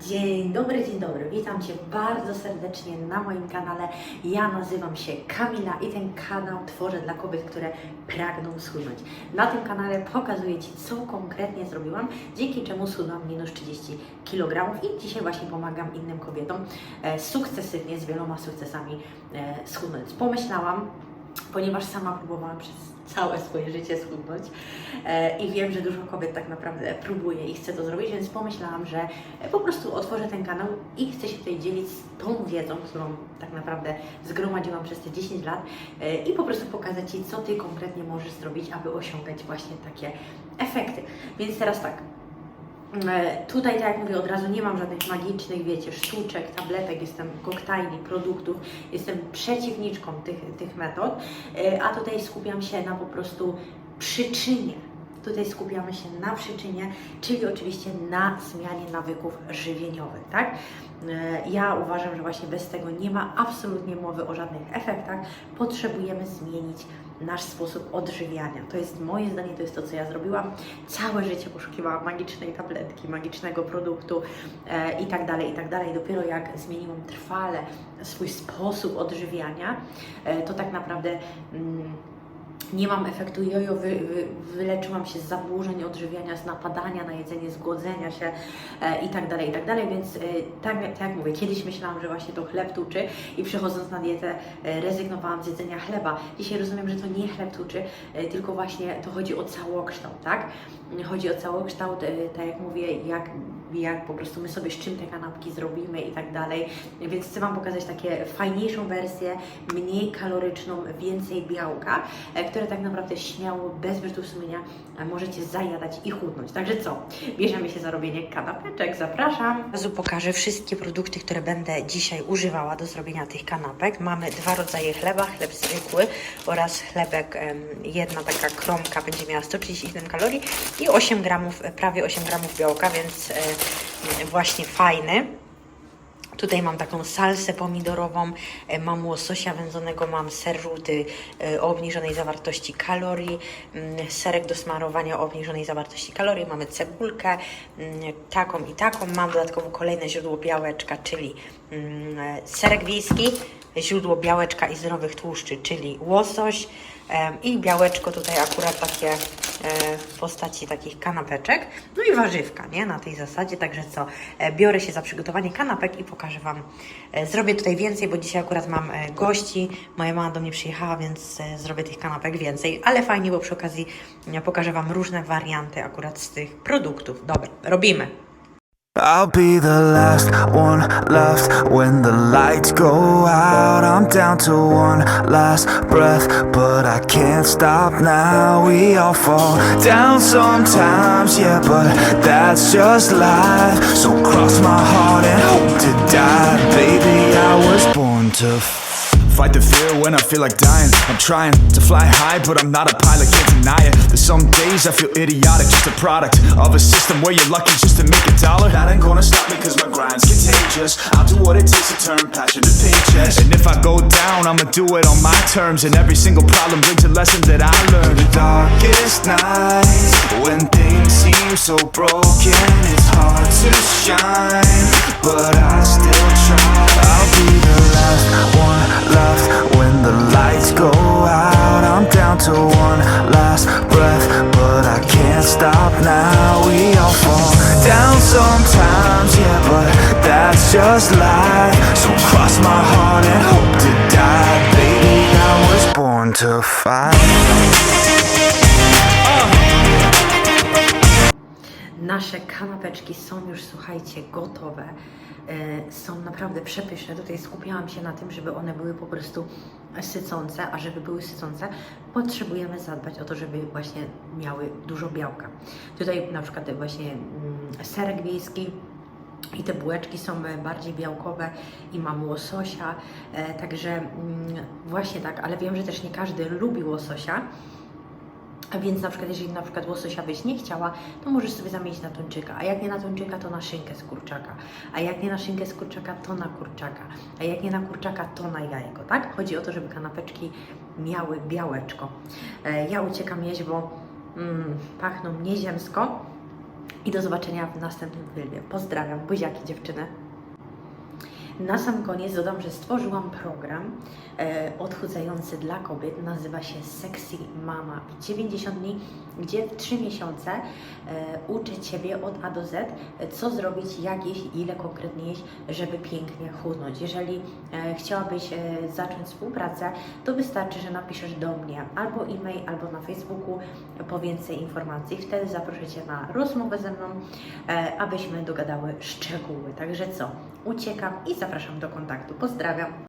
Dzień dobry, dzień dobry. Witam Cię bardzo serdecznie na moim kanale. Ja nazywam się Kamila i ten kanał tworzę dla kobiet, które pragną schudnąć. Na tym kanale pokazuję Ci, co konkretnie zrobiłam, dzięki czemu schudłam minus 30 kg i dzisiaj właśnie pomagam innym kobietom e, sukcesywnie, z wieloma sukcesami e, schudnąć. Pomyślałam, ponieważ sama próbowałam przez całe swoje życie schudnąć e, i wiem, że dużo kobiet tak naprawdę próbuje i chce to zrobić, więc pomyślałam, że po prostu otworzę ten kanał i chcę się tutaj dzielić z tą wiedzą, którą tak naprawdę zgromadziłam przez te 10 lat e, i po prostu pokazać Ci, co Ty konkretnie możesz zrobić, aby osiągać właśnie takie efekty. Więc teraz tak, Tutaj, tak jak mówię, od razu nie mam żadnych magicznych, wiecie, sztuczek, tabletek, jestem koktajli, produktów, jestem przeciwniczką tych, tych metod, e, a tutaj skupiam się na po prostu przyczynie. Tutaj skupiamy się na przyczynie, czyli oczywiście na zmianie nawyków żywieniowych, tak? E, Ja uważam, że właśnie bez tego nie ma absolutnie mowy o żadnych efektach. Potrzebujemy zmienić nasz sposób odżywiania. To jest moje zdanie, to jest to, co ja zrobiłam. Całe życie poszukiwałam magicznej tabletki, magicznego produktu e, i tak dalej, i tak dalej. Dopiero jak zmieniłam trwale swój sposób odżywiania, e, to tak naprawdę. Mm, nie mam efektu jojo, wy, wy, wyleczyłam się z zaburzeń odżywiania, z napadania na jedzenie, z głodzenia się e, i tak dalej, i tak dalej, więc e, tak, tak jak mówię, kiedyś myślałam, że właśnie to chleb tuczy i przechodząc na dietę e, rezygnowałam z jedzenia chleba. Dzisiaj rozumiem, że to nie chleb tuczy, e, tylko właśnie to chodzi o całokształt, tak? Chodzi o całokształt, e, tak jak mówię, jak, jak po prostu my sobie z czym te kanapki zrobimy i tak dalej, więc chcę Wam pokazać takie fajniejszą wersję, mniej kaloryczną, więcej białka, e, które tak naprawdę śmiało, bez wyrzutów sumienia e, możecie zajadać i chudnąć. Także co? Bierzemy się za robienie kanapeczek, zapraszam. Od razu pokażę wszystkie produkty, które będę dzisiaj używała do zrobienia tych kanapek. Mamy dwa rodzaje chleba, chleb zwykły oraz chlebek, jedna taka kromka będzie miała 137 kalorii i 8 gramów, prawie 8 gramów białka, więc właśnie fajny. Tutaj mam taką salsę pomidorową, e, mam łososia wędzonego, mam ser żółty e, o obniżonej zawartości kalorii, mm, serek do smarowania o obniżonej zawartości kalorii, mamy cebulkę mm, taką i taką, mam dodatkowo kolejne źródło białeczka, czyli mm, e, serek wiejski, źródło białeczka i zdrowych tłuszczy, czyli łosoś i białeczko tutaj akurat takie e, w postaci takich kanapeczek, no i warzywka, nie, na tej zasadzie, także co, e, biorę się za przygotowanie kanapek i pokażę Wam, e, zrobię tutaj więcej, bo dzisiaj akurat mam gości, moja mama do mnie przyjechała, więc zrobię tych kanapek więcej, ale fajnie, bo przy okazji pokażę Wam różne warianty akurat z tych produktów. Dobra, robimy. I'll be the last one left when the lights go out. I'm down to one last breath, but I can't stop now. We all fall down sometimes, yeah, but that's just life. So cross my heart and hope to die. Baby, I was born to Fight the fear when I feel like dying. I'm trying to fly high, but I'm not a pilot, can't deny it. There's some days I feel idiotic, just a product of a system where you're lucky just to make a dollar. Contagious. I'll do what it takes to turn passion to paychecks. And if I go down, I'ma do it on my terms. And every single problem brings a lesson that I learned. The darkest nights, when things seem so broken, it's hard to shine, but I still try. I'll be the last one left just. So cross my heart and hope to die, baby. I was born to fight. Nasze kanapeczki są już, słuchajcie, gotowe. E, Są naprawdę przepyszne. Tutaj skupiałam się na tym, żeby one były po prostu sycące, a żeby były sycące, potrzebujemy zadbać o to, żeby właśnie miały dużo białka. Tutaj na przykład właśnie mm, serek wiejski, i te bułeczki są e, bardziej białkowe i mam łososia, e, także mm, właśnie tak, ale wiem, że też nie każdy lubi łososia. A więc na przykład, jeżeli na przykład łososia byś nie chciała, to możesz sobie zamienić na tuńczyka. A jak nie na tuńczyka, to na szynkę z kurczaka. A jak nie na szynkę z kurczaka, to na kurczaka. A jak nie na kurczaka, to na jajko, tak? Chodzi o to, żeby kanapeczki miały białeczko. E, ja uciekam jeść, bo mm, pachną nieziemsko. I do zobaczenia w następnym filmie. Pozdrawiam, buziaki dziewczyny. Na sam koniec dodam, że stworzyłam program e, odchudzający dla kobiet. Nazywa się Sexy Mama 90 dni, gdzie w 3 miesiące e, uczę Ciebie od A do Z, e, co zrobić, jak jeść, ile konkretnie jeść, żeby pięknie chudnąć. Jeżeli e, chciałabyś e, zacząć współpracę, to wystarczy, że napiszesz do mnie albo e-mail, albo na Facebooku po więcej informacji. Wtedy zaproszę Cię na rozmowę ze mną, e, abyśmy dogadały szczegóły. Także co? Uciekam i zapraszam do kontaktu. Pozdrawiam.